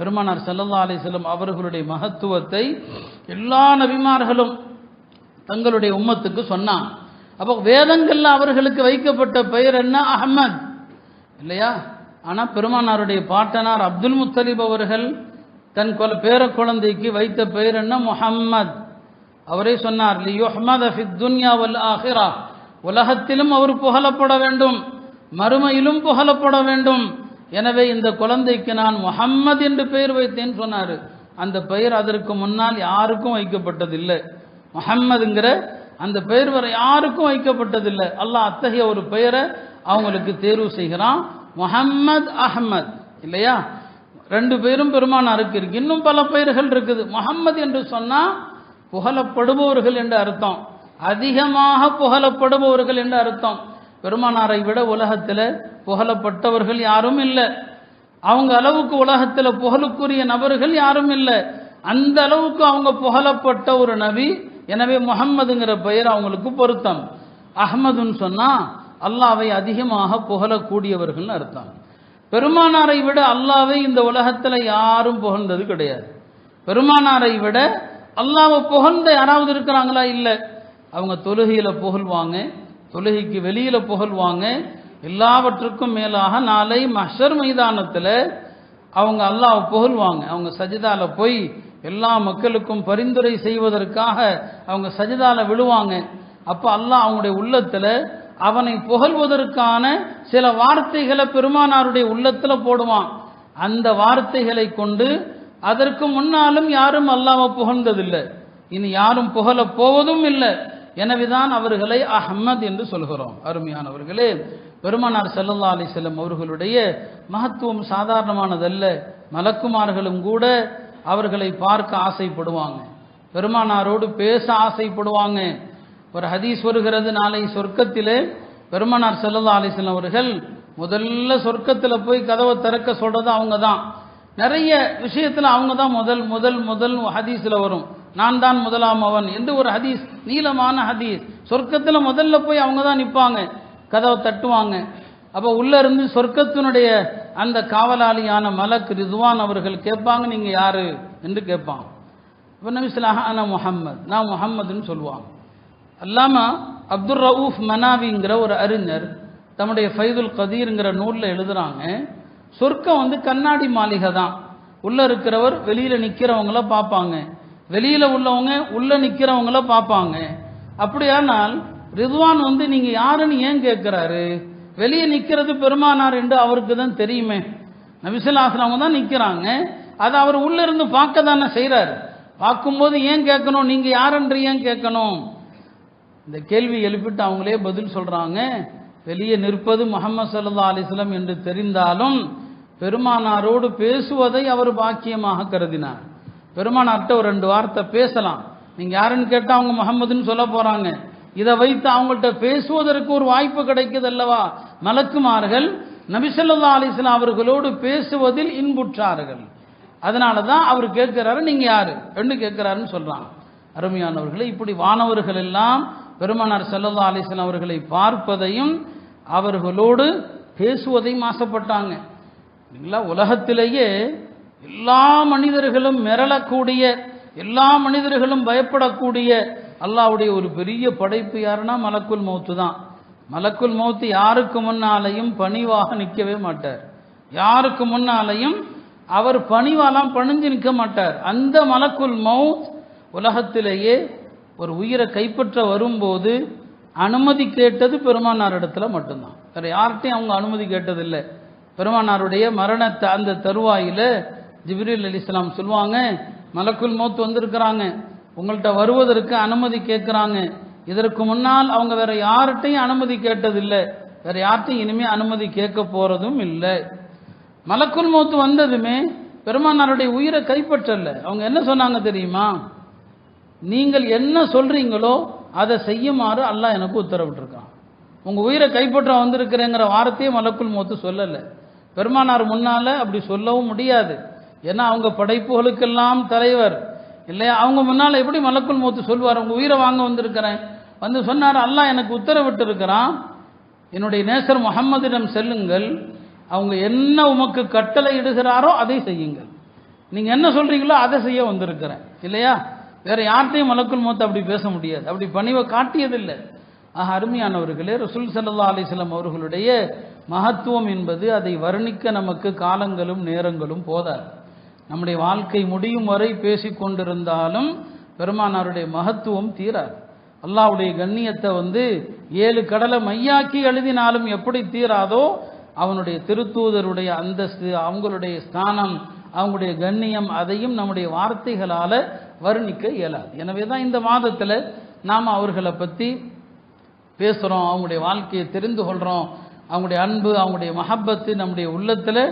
பெருமானார் செல்லல்லா அலைஹி அவர்களுடைய மகத்துவத்தை எல்லா நபிமார்களும் தங்களுடைய உம்மத்துக்கு சொன்னான். அப்போ வேதங்கள்ல அவர்களுக்கு வைக்கப்பட்ட பெயர் என்ன? அகமத் இல்லையா? ஆனால் பெருமானாருடைய பாட்டனார் அப்துல் முத்தலிப் அவர்கள் தன் கொல பேர குழந்தைக்கு வைத்த பெயர் என்ன? முஹம்மத். அவரே சொன்னார் லியுஹ்மத அஃபித் துன்யா வல் ஆஹிரா. உலகத்திலும் அவர் புகழப்பட வேண்டும். மறுமையிலும் புகழப்பட வேண்டும். எனவே இந்த குழந்தைக்கு நான் முஹம்மது என்று பெயர் வைத்தேன் சொன்னார். அந்த பெயர் அதற்கு முன்னால் யாருக்கும் வைக்கப்பட்டதில்லை. முஹம்மதுங்கிற அந்த பெயர் வரை யாருக்கும் வைக்கப்பட்டதில்லை. அல்லாஹ் அத்தகைய ஒரு பெயரை அவங்களுக்கு தேர்வு செய்கிறான். முஹம்மத் அஹ்மத். இல்லையா? ரெண்டு பேரும் பெருமானாருக்கு இருக்கு. இன்னும் பல பெயர்கள் இருக்குது. முஹம்மது என்று சொன்னா புகழப்படுபவர்கள் என்று அர்த்தம். அதிகமாக புகழப்படுபவர்கள் என்று அர்த்தம். பெருமானாரை விட உலகத்தில் புகழப்பட்டவர்கள் யாரும் இல்லை. அவங்க அளவுக்கு உலகத்தில் புகழுக்குரிய நபர்கள் யாரும் இல்லை. அந்த அளவுக்கு அவங்க புகழப்பட்ட ஒரு நபி எனவே முகம்மதுங்கிற பெயர் அவங்களுக்கு பொருத்தம். அஹ்மதுன்னு சொன்னா அல்லாவை அதிகமாக புகழக்கூடியவர்கள்னு அர்த்தம். பெருமானாரை விட அல்லாவை இந்த உலகத்தில் யாரும் புகழ்ந்தது கிடையாது. பெருமானாரை விட அல்லாவை புகழ்ந்த யாராவது இருக்கிறாங்களா? இல்லை. அவங்க தொழுகையில் புகழ்வாங்க தொழுகைக்கு வெளியில புகழ்வாங்க. எல்லாவற்றுக்கும் மேலாக நாளை மஷர் மைதானத்தில் அவங்க அல்லாஹ் புகழ்வாங்க. அவங்க சஜிதால போய் எல்லா மக்களுக்கும் பரிந்துரை செய்வதற்காக அவங்க சஜிதால விழுவாங்க. அப்போ அல்லாஹ் அவங்களுடைய உள்ளத்தில் அவனை புகழ்வதற்கான சில வார்த்தைகளை பெருமானாருடைய உள்ளத்தில் போடுவான். அந்த வார்த்தைகளை கொண்டு அதற்கு முன்னாலும் யாரும் அல்லாவை புகழ்ந்ததில்லை. இனி யாரும் புகழ போவதும் இல்லை. எனவேதான் அவர்களை அஹ்மத் என்று சொல்கிறோம். அருமையானவர்களே பெருமானார் செல்லல்லா அலி செல்லம் அவர்களுடைய மகத்துவம் சாதாரணமானதல்ல. மலக்குமார்களும் கூட அவர்களை பார்க்க ஆசைப்படுவாங்க. பெருமானாரோடு பேச ஆசைப்படுவாங்க. ஒரு ஹதீஸ் வருகிறது நாளை சொர்க்கத்திலே. பெருமானார் செல்லல்லா அலைஹி அவர்கள் முதல்ல சொர்க்கத்தில் போய் கதவை திறக்க சொல்றது அவங்க தான் நிறைய விஷயத்தில் அவங்க தான் முதல் முதல் முதல் ஹதீஸில் வரும். நான் தான் முதலாம் அவன் என்று ஒரு ஹதீஸ் நீளமான ஹதீஸ். சொர்க்கத்தில் முதல்ல போய் அவங்க தான் நிற்பாங்க கதவை தட்டுவாங்க. அப்போ உள்ளே இருந்து சொர்க்கத்தினுடைய அந்த காவலாளியான மலக் ரிதுவான் அவர்கள் கேட்பாங்க நீங்கள் யார்? என்று கேட்பாங்க இப்போ நபிஸ்லாஹா அன முஹம்மது நான் முஹம்மதுன்னு சொல்லுவாங்க. அல்லாமல் அப்துல் ரவுஃப் மனாவிங்கிற ஒரு அறிஞர் தம்முடைய ஃபைதுல் கதீருங்கிற நூலில் எழுதுகிறாங்க சொர்க்கம் வந்து கண்ணாடி மாளிகை தான். உள்ளே இருக்கிறவர் வெளியில் நிற்கிறவங்கள பார்ப்பாங்க. வெளியில உள்ளவங்க உள்ள நிக்கிறவங்கள பார்ப்பாங்க. அப்படியானால் ரிதுவான் வந்து நீங்க யாருன்னு ஏன் கேட்கிறாரு? வெளியே நிக்கிறது பெருமானார் என்று அவருக்கு தான் தெரியுமே. நபிசுல்லாசன் அவங்க தான் நிக்கிறாங்க. அதை அவர் உள்ள இருந்து பார்க்க தானே செய்யறாரு பார்க்கும்போது ஏன் கேட்கணும்? நீங்க யாருன்ற ஏன் கேட்கணும்? இந்த கேள்வி எழுப்பிட்டு அவங்களே பதில் சொல்றாங்க. வெளியே நிற்பது முகமது சல்லா அலிஸ்லம் என்று தெரிந்தாலும் பெருமானாரோடு பேசுவதை அவர் பாக்கியமாக கருதினார். பெருமானார்கிட்ட ஒரு ரெண்டு வார்த்தை பேசலாம். நீங்க யாருன்னு கேட்டா அவங்க முகமதுன்னு சொல்ல போறாங்க. இதை வைத்து அவங்கள்ட்ட பேசுவதற்கு ஒரு வாய்ப்பு கிடைக்குது அல்லவா? மலக்குமார்கள் நபிசல்லா அலிஸ்லாம் அவர்களோடு பேசுவதில் இன்புற்றார்கள். அதனால தான் அவர் கேட்கிறாரு நீங்க யாரு? என்று கேட்கிறாருன்னு சொல்றாங்க. அருமையானவர்களை இப்படி வானவர்கள் எல்லாம் பெருமானார் செல்லதா அலிஸ்லாம் அவர்களை பார்ப்பதையும் அவர்களோடு பேசுவதையும் ஆசைப்பட்டாங்க. இல்லைங்களா உலகத்திலேயே எல்லா மனிதர்களும் மிரளக்கூடிய எல்லா மனிதர்களும் பயப்படக்கூடிய அல்லாவுடைய ஒரு பெரிய படைப்பு யாருன்னா மலக்குல் மௌத்து தான். மலக்குல் மௌத்து யாருக்கு முன்னாலையும் பணிவாக நிற்கவே மாட்டார். யாருக்கு முன்னாலையும் அவர் பணிவாலாம் பணிஞ்சு நிற்க மாட்டார். அந்த மலக்குல் மௌத் உலகத்திலேயே ஒரு உயிரை கைப்பற்ற வரும்போது அனுமதி கேட்டது பெருமானார் இடத்துல மட்டும்தான். வேற யார்கிட்டையும் அவங்க அனுமதி கேட்டதில்லை. பெருமானாருடைய மரணத்தை அந்த தருவாயில ஜிப்ரீல் அலி இஸ்லாம் சொல்லுவாங்க மலக்குள் மௌத் வந்திருக்கிறாங்க. உங்கள்கிட்ட வருவதற்கு அனுமதி கேட்குறாங்க. இதற்கு முன்னால் அவங்க வேற யார்கிட்டையும் அனுமதி கேட்டதில்லை. வேற யார்கிட்டையும் இனிமே அனுமதி கேட்க போறதும் இல்லை. மலக்குள் மௌத்து வந்ததுமே பெருமானாருடைய உயிரை கைப்பற்றல. அவங்க என்ன சொன்னாங்க தெரியுமா? நீங்கள் என்ன சொல்றீங்களோ அதை செய்யுமாறு அல்லாஹ் எனக்கு உத்தரவிட்டிருக்கான். உங்க உயிரை கைப்பற்ற வந்திருக்கிறேங்கிற வார்த்தையே மலக்குள் மௌத்து சொல்லலை. பெருமானார் முன்னால அப்படி சொல்லவும் முடியாது. ஏன்னா அவங்க படைப்புகளுக்கெல்லாம் தலைவர். இல்லையா அவங்க முன்னால் எப்படி மலக்குள் மூத்து சொல்வார்? உங்க உயிரை வாங்க வந்திருக்கிறேன். வந்து சொன்னார் அல்லாஹ் எனக்கு உத்தரவிட்டு இருக்கிறான் என்னுடைய நேசர் முகம்மதிடம் செல்லுங்கள். அவங்க என்ன உமக்கு கட்டளை இடுகிறாரோ அதை செய்யுங்கள். நீங்கள் என்ன சொல்கிறீங்களோ அதை செய்ய வந்திருக்கிறேன். இல்லையா? வேற யார்கிட்டையும் மலக்குள் மூத்த அப்படி பேச முடியாது. அப்படி பணிவை காட்டியதில்லை. ஆக அருமையானவர்களே ரசூல் சல்லா அலிஸ்லாம் அவர்களுடைய மகத்துவம் என்பது அதை வர்ணிக்க நமக்கு காலங்களும் நேரங்களும் போதாது. நம்முடைய வாழ்க்கை முடியும் வரை பேசிக்கொண்டிருந்தாலும் பெருமானாருடைய மகத்துவம் தீராது. அல்லாவுடைய கண்ணியத்தை வந்து ஏழு கடலை மையாக்கி எழுதினாலும் எப்படி தீராதோ அவனுடைய திருத்தூதருடைய அந்தஸ்து அவங்களுடைய ஸ்தானம் அவங்களுடைய கண்ணியம் அதையும் நம்முடைய வார்த்தைகளால் வர்ணிக்க இயலாது. எனவே தான் இந்த மாதத்தில் நாம் அவர்களை பற்றி பேசுகிறோம் அவங்களுடைய வாழ்க்கையை தெரிந்து கொள்கிறோம் அவங்களுடைய அன்பு அவங்களுடைய மஹப்பத்து நம்முடைய உள்ளத்தில்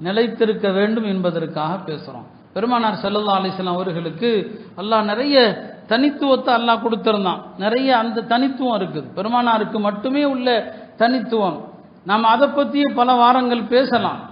நிலைத்திருக்க வேண்டும் என்பதற்காக பேசுகிறோம் பெருமானார் செல்லல்லா அலிஸ்லாம் அவர்களுக்கு அல்லாஹ் நிறைய தனித்துவத்தை அல்லாஹ் கொடுத்துருந்தான். நிறைய அந்த தனித்துவம் இருக்குது. பெருமானாருக்கு மட்டுமே உள்ள தனித்துவம். நாம் அதை பற்றிய பல வாரங்கள் பேசலாம்.